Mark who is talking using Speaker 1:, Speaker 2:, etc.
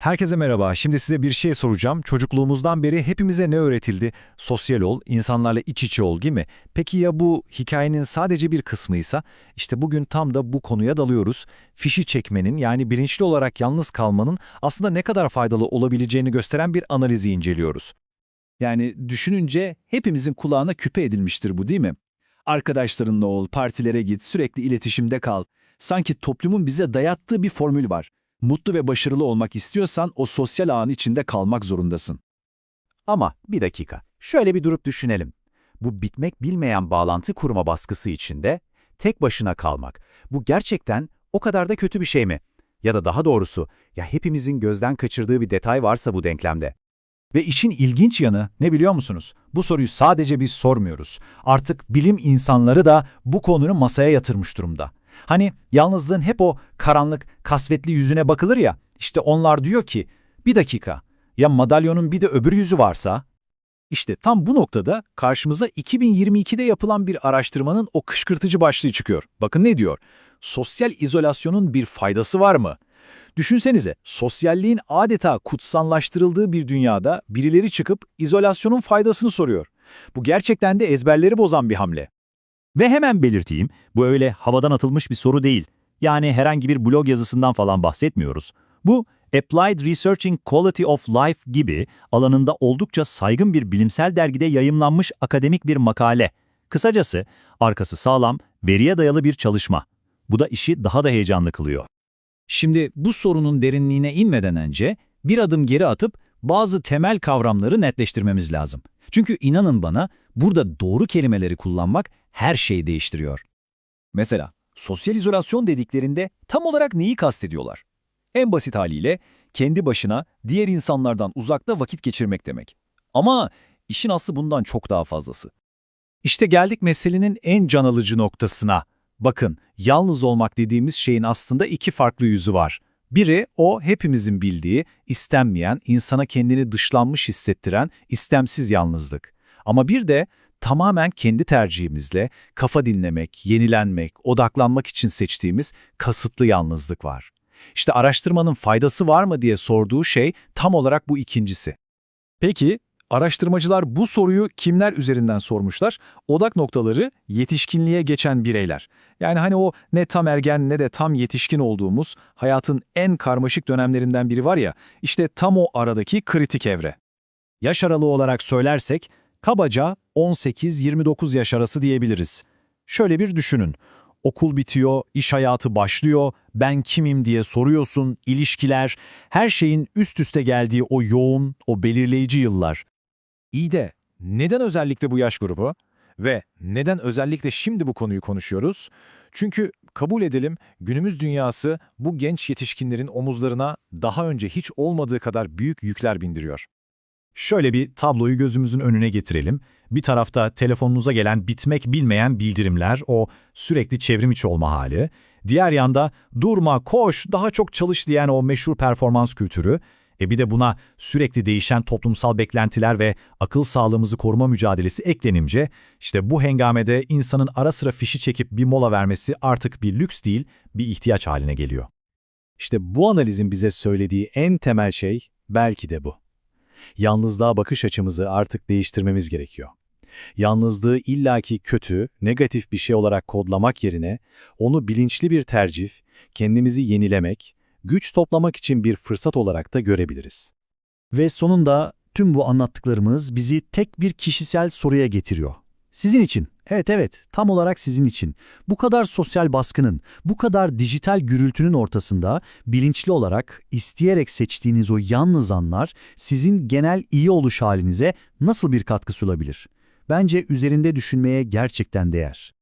Speaker 1: Herkese merhaba. Şimdi size bir şey soracağım. Çocukluğumuzdan beri hepimize ne öğretildi? Sosyal ol, insanlarla iç içe ol değil mi? Peki ya bu hikayenin sadece bir kısmıysa? İşte bugün tam da bu konuya dalıyoruz. Fişi çekmenin yani bilinçli olarak yalnız kalmanın aslında ne kadar faydalı olabileceğini gösteren bir analizi inceliyoruz.
Speaker 2: Yani düşününce hepimizin kulağına küpe edilmiştir bu değil mi? Arkadaşlarınla ol, partilere git, sürekli iletişimde kal. Sanki toplumun bize dayattığı bir formül var. Mutlu ve başarılı olmak istiyorsan o sosyal ağın içinde kalmak zorundasın.
Speaker 3: Ama bir dakika, şöyle bir durup düşünelim. Bu bitmek bilmeyen bağlantı kurma baskısı içinde tek başına kalmak, bu gerçekten o kadar da kötü bir şey mi? Ya da daha doğrusu, ya hepimizin gözden kaçırdığı bir detay varsa bu denklemde.
Speaker 4: Ve işin ilginç yanı ne biliyor musunuz? Bu soruyu sadece biz sormuyoruz. Artık bilim insanları da bu konuyu masaya yatırmış durumda. Hani yalnızlığın hep o karanlık, kasvetli yüzüne bakılır ya, işte onlar diyor ki, bir dakika, ya madalyonun bir de öbür yüzü varsa? İşte tam bu noktada karşımıza 2022'de yapılan bir araştırmanın o kışkırtıcı başlığı çıkıyor. Bakın ne diyor? Sosyal izolasyonun bir faydası var mı? Düşünsenize, sosyalliğin adeta kutsanlaştırıldığı bir dünyada birileri çıkıp izolasyonun faydasını soruyor. Bu gerçekten de ezberleri bozan bir hamle.
Speaker 5: Ve hemen belirteyim, bu öyle havadan atılmış bir soru değil. Yani herhangi bir blog yazısından falan bahsetmiyoruz. Bu, Applied Researching Quality of Life gibi alanında oldukça saygın bir bilimsel dergide yayımlanmış akademik bir makale. Kısacası, arkası sağlam, veriye dayalı bir çalışma. Bu da işi daha da heyecanlı kılıyor.
Speaker 4: Şimdi bu sorunun derinliğine inmeden önce bir adım geri atıp bazı temel kavramları netleştirmemiz lazım. Çünkü inanın bana burada doğru kelimeleri kullanmak her şeyi değiştiriyor. Mesela sosyal izolasyon dediklerinde tam olarak neyi kastediyorlar? En basit haliyle kendi başına diğer insanlardan uzakta vakit geçirmek demek. Ama işin aslı bundan çok daha fazlası. İşte geldik meselenin en can alıcı noktasına. Bakın, yalnız olmak dediğimiz şeyin aslında iki farklı yüzü var. Biri o hepimizin bildiği, istenmeyen, insana kendini dışlanmış hissettiren istemsiz yalnızlık. Ama bir de tamamen kendi tercihimizle kafa dinlemek, yenilenmek, odaklanmak için seçtiğimiz kasıtlı yalnızlık var. İşte araştırmanın faydası var mı diye sorduğu şey tam olarak bu ikincisi. Peki, araştırmacılar bu soruyu kimler üzerinden sormuşlar? Odak noktaları yetişkinliğe geçen bireyler. Yani hani o ne tam ergen ne de tam yetişkin olduğumuz hayatın en karmaşık dönemlerinden biri var ya, işte tam o aradaki kritik evre. Yaş aralığı olarak söylersek, kabaca 18-29 yaş arası diyebiliriz. Şöyle bir düşünün. Okul bitiyor, iş hayatı başlıyor, ben kimim diye soruyorsun, ilişkiler, her şeyin üst üste geldiği o yoğun, o belirleyici yıllar. İyi de neden özellikle bu yaş grubu? Ve neden özellikle şimdi bu konuyu konuşuyoruz? Çünkü kabul edelim günümüz dünyası bu genç yetişkinlerin omuzlarına daha önce hiç olmadığı kadar büyük yükler bindiriyor. Şöyle bir tabloyu gözümüzün önüne getirelim. Bir tarafta telefonunuza gelen bitmek bilmeyen bildirimler, o sürekli çevrim içi olma hali. Diğer yanda durma, koş, daha çok çalış diyen o meşhur performans kültürü. E bir de buna sürekli değişen toplumsal beklentiler ve akıl sağlığımızı koruma mücadelesi eklenince, işte bu hengamede insanın ara sıra fişi çekip bir mola vermesi artık bir lüks değil, bir ihtiyaç haline geliyor. İşte bu analizin bize söylediği en temel şey belki de bu. Yalnızlığa bakış açımızı artık değiştirmemiz gerekiyor. Yalnızlığı illaki kötü, negatif bir şey olarak kodlamak yerine onu bilinçli bir tercih, kendimizi yenilemek, güç toplamak için bir fırsat olarak da görebiliriz. Ve sonunda tüm bu anlattıklarımız bizi tek bir kişisel soruya getiriyor. Sizin için, evet evet tam olarak sizin için. Bu kadar sosyal baskının, bu kadar dijital gürültünün ortasında bilinçli olarak, isteyerek seçtiğiniz o yalnız anlar sizin genel iyi oluş halinize nasıl bir katkı sunabilir? Bence üzerinde düşünmeye gerçekten değer.